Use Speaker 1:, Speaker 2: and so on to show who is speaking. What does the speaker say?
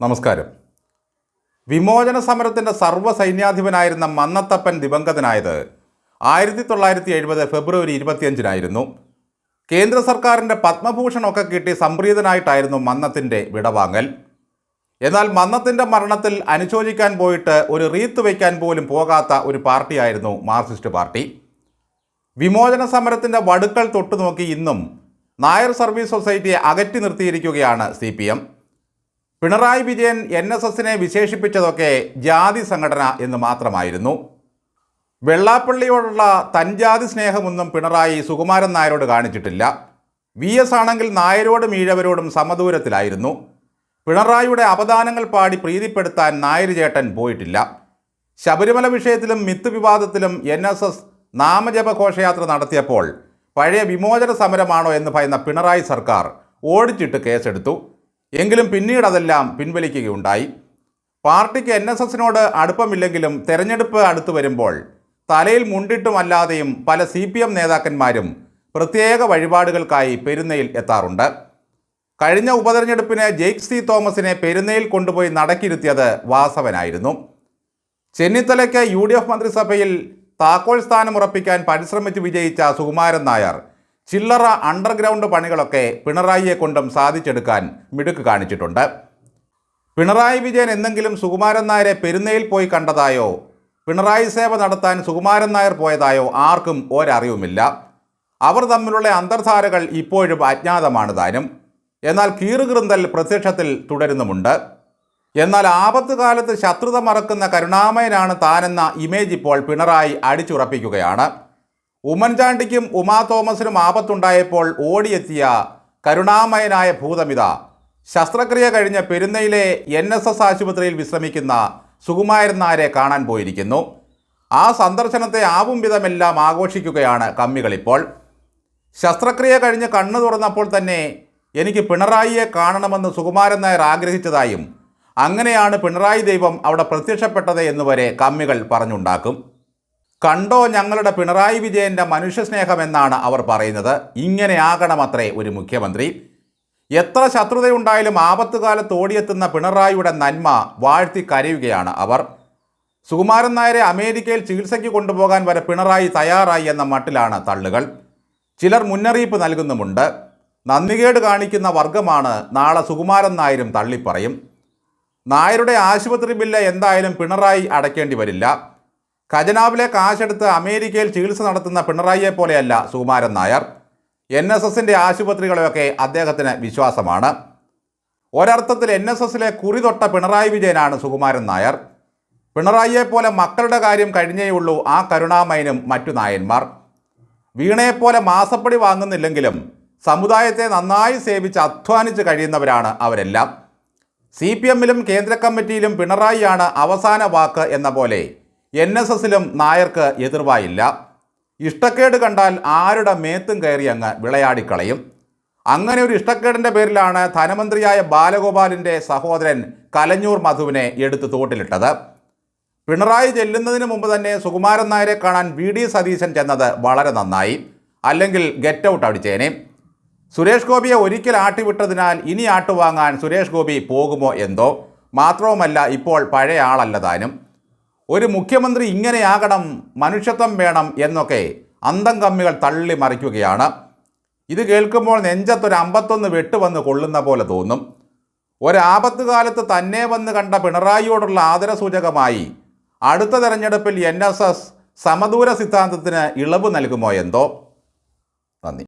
Speaker 1: നമസ്കാരം. വിമോചന സമരത്തിന്റെ സർവസൈന്യാധിപനായിരുന്ന മന്നത്തപ്പൻ ദിവംഗതനായത് ആയിരത്തി തൊള്ളായിരത്തി എഴുപത് ഫെബ്രുവരി ഇരുപത്തിയഞ്ചിനായിരുന്നു. കേന്ദ്ര സർക്കാരിന്റെ പത്മഭൂഷണമൊക്കെ കിട്ടി സംപ്രീതനായിട്ടായിരുന്നു മന്നത്തിന്റെ വിടവാങ്ങൽ. എന്നാൽ മന്നത്തിന്റെ മരണത്തിൽ അനുശോചിക്കാൻ പോയിട്ട് ഒരു റീത്ത് വയ്ക്കാൻ പോലും പോകാത്ത ഒരു പാർട്ടിയായിരുന്നു മാർക്സിസ്റ്റ് പാർട്ടി. വിമോചന സമരത്തിന്റെ വടുക്കൾ തൊട്ടുനോക്കി ഇന്നും നായർ സർവീസ് സൊസൈറ്റിയെ അകറ്റി നിർത്തിയിരിക്കുകയാണ് C Pinarayi Vijayan N S എസിനെ വിശേഷിപ്പിച്ചതൊക്കെ ജാതി സംഘടന എന്ന് മാത്രമായിരുന്നു. വെള്ളാപ്പള്ളിയോടുള്ള തൻജാതി സ്നേഹമൊന്നും പിണറായി സുകുമാരൻ നായരോട് കാണിച്ചിട്ടില്ല. വി എസ് ആണെങ്കിൽ നായരോടും ഈഴവരോടും സമദൂരത്തിലായിരുന്നു. പിണറായിയുടെ അപദാനങ്ങൾ പാടി പ്രീതിപ്പെടുത്താൻ നായർ ചേട്ടൻ പോയിട്ടില്ല. ശബരിമല വിഷയത്തിലും മിത്ത് വിവാദത്തിലും എൻ എസ് എസ് നാമജപ ഘോഷയാത്ര നടത്തിയപ്പോൾ പഴയ വിമോചന സമരമാണോ എന്ന് ഭയന്ന പിണറായി സർക്കാർ ഓടിച്ചിട്ട് കേസെടുത്തു. എങ്കിലും പിന്നീട് അതെല്ലാം പിൻവലിക്കുകയുണ്ടായി. പാർട്ടിക്ക് എൻ എസ് എസിനോട് അടുപ്പമില്ലെങ്കിലും തെരഞ്ഞെടുപ്പ് അടുത്തു വരുമ്പോൾ തലയിൽ മുണ്ടിട്ടുമല്ലാതെയും പല സി പി എം നേതാക്കന്മാരും പ്രത്യേക വഴിപാടുകൾക്കായി പെരുന്നയിൽ എത്താറുണ്ട്. കഴിഞ്ഞ ഉപതെരഞ്ഞെടുപ്പിന് ജെയ്ക് സി തോമസിനെ പെരുന്നയിൽ കൊണ്ടുപോയി നടക്കിരുത്തിയത് വാസവനായിരുന്നു. ചെന്നിത്തലയ്ക്ക് യു ഡി എഫ് മന്ത്രിസഭയിൽ താക്കോൽ സ്ഥാനം ഉറപ്പിക്കാൻ പരിശ്രമിച്ച് വിജയിച്ച സുകുമാരൻ നായർ ചില്ലറ അണ്ടർഗ്രൗണ്ട് പണികളൊക്കെ പിണറായിയെ കൊണ്ടും സാധിച്ചെടുക്കാൻ മിടുക്ക് കാണിച്ചിട്ടുണ്ട്. പിണറായി വിജയൻ എന്തെങ്കിലും സുകുമാരൻ നായരെ പെരുന്നയിൽ പോയി കണ്ടതായോ? പിണറായി സേവ നടത്താൻ സുകുമാരൻ നായർ പോയതായോ ആർക്കും ഒരറിവുമില്ല. അവർ തമ്മിലുള്ള അന്തർധാരകൾ ഇപ്പോഴും അജ്ഞാതമാണ് താനും. എന്നാൽ കീറുകൃന്തൽ പ്രത്യക്ഷത്തിൽ തുടരുന്നുമുണ്ട്. എന്നാൽ ആപത്ത് കാലത്ത് ശത്രുത മറക്കുന്ന കരുണാമയനാണ് താനെന്ന ഇമേജ് ഇപ്പോൾ പിണറായി അടിച്ചുറപ്പിക്കുകയാണ്. ഉമ്മൻചാണ്ടിക്കും ഉമാ തോമസിനും ആപത്തുണ്ടായപ്പോൾ ഓടിയെത്തിയ കരുണാമയനായ ഭൂതമിത. ശസ്ത്രക്രിയ കഴിഞ്ഞ പെരുന്നയിലെ എൻ എസ് എസ് ആശുപത്രിയിൽ വിശ്രമിക്കുന്ന സുകുമാരൻ നായരെ കാണാൻ പോയിരിക്കുന്നു. ആ സന്ദർശനത്തെ ആവും വിധമെല്ലാം ആഘോഷിക്കുകയാണ് കമ്മികളിപ്പോൾ. ശസ്ത്രക്രിയ കഴിഞ്ഞ് കണ്ണു തുറന്നപ്പോൾ തന്നെ എനിക്ക് പിണറായിയെ കാണണമെന്ന് സുകുമാരൻ നായർ ആഗ്രഹിച്ചതായും അങ്ങനെയാണ് പിണറായി ദൈവം അവിടെ പ്രത്യക്ഷപ്പെട്ടത് എന്നുവരെ കമ്മികൾ പറഞ്ഞുണ്ടാക്കും. കണ്ടോ ഞങ്ങളുടെ പിണറായി വിജയന്റെ മനുഷ്യസ്നേഹമെന്നാണ് അവർ പറയുന്നത്. ഇങ്ങനെ ആകണമത്രേ ഒരു മുഖ്യമന്ത്രി. എത്ര ശത്രുതയുണ്ടായാലും ആപത്തുകാലത്ത് ഓടിയെത്തുന്ന പിണറായിയുടെ നന്മ വാഴ്ത്തി കരയുകയാണ് അവർ. സുകുമാരൻ നായരെ അമേരിക്കയിൽ ചികിത്സയ്ക്ക് കൊണ്ടുപോകാൻ വരെ പിണറായി തയ്യാറായി എന്ന മട്ടിലാണ് തള്ളുകൾ. ചിലർ മുന്നറിയിപ്പ് നൽകുന്നുമുണ്ട്. നന്ദികേട് കാണിക്കുന്ന വർഗമാണ് നാളെ സുകുമാരൻ നായരും തള്ളിപ്പറയും. നായരുടെ ആശുപത്രി ബില്ല് എന്തായാലും പിണറായി അടയ്ക്കേണ്ടി വരില്ല. ഖജനാവിലെ കാശെടുത്ത് അമേരിക്കയിൽ ചികിത്സ നടത്തുന്ന പിണറായിയെ പോലെയല്ല സുകുമാരൻ നായർ. എൻ എസ് എസിന്റെ ആശുപത്രികളെയൊക്കെ അദ്ദേഹത്തിന് വിശ്വാസമാണ്. ഒരർത്ഥത്തിൽ എൻ എസ് എസിലെ കുറി തൊട്ട പിണറായി വിജയനാണ് സുകുമാരൻ നായർ. പിണറായിയെ പോലെ മക്കളുടെ കാര്യം കഴിഞ്ഞേയുള്ളൂ ആ കരുണാമയനും മറ്റു നായന്മാർ. വീണയെപ്പോലെ മാസപ്പടി വാങ്ങുന്നില്ലെങ്കിലും സമുദായത്തെ നന്നായി സേവിച്ച് അധ്വാനിച്ച് കഴിയുന്നവരാണ് അവരെല്ലാം. സി പി എമ്മിലും കേന്ദ്ര കമ്മിറ്റിയിലും പിണറായിയാണ് അവസാന വാക്ക് എന്ന പോലെ എൻ എസ് എസിലും നായർക്ക് എതിർവായില്ല. ഇഷ്ടക്കേട് കണ്ടാൽ ആരുടെ മേത്തും കയറി അങ്ങ് വിളയാടിക്കളയും. അങ്ങനെ ഒരു ഇഷ്ടക്കേടിന്റെ പേരിലാണ് ധനമന്ത്രിയായ ബാലഗോപാലിന്റെ സഹോദരൻ കലഞ്ഞൂർ മധുവിനെ എടുത്ത് തോട്ടിലിട്ടത്. പിണറായി ചെല്ലുന്നതിന് മുമ്പ് തന്നെ സുകുമാരൻ നായരെ കാണാൻ വി ഡി സതീശൻ ചെന്നത് വളരെ നന്നായി. അല്ലെങ്കിൽ ഗെറ്റ് ഔട്ട് അടിച്ചേനെ. സുരേഷ് ഗോപിയെ ഒരിക്കൽ ആട്ടിവിട്ടതിനാൽ ഇനി ആട്ടുവാങ്ങാൻ സുരേഷ് ഗോപി പോകുമോ എന്തോ. മാത്രവുമല്ല ഇപ്പോൾ പഴയ ആളല്ല താനും. ഒരു മുഖ്യമന്ത്രി ഇങ്ങനെയാകണം മനുഷ്യത്വം വേണം എന്നൊക്കെ അന്തം കമ്മികൾ തള്ളി മറിക്കുകയാണ്. ഇത് കേൾക്കുമ്പോൾ നെഞ്ചത്തൊരു അമ്പത്തൊന്ന് വെട്ടുവന്ന് കൊള്ളുന്ന പോലെ തോന്നും. ഒരാപത്ത് കാലത്ത് തന്നെ വന്ന് കണ്ട പിണറായിയോടുള്ള ആദരസൂചകമായി അടുത്ത തെരഞ്ഞെടുപ്പിൽ എൻ എസ് എസ് സമദൂര സിദ്ധാന്തത്തിന് ഇളവ് നൽകുമോ എന്തോ? നന്ദി.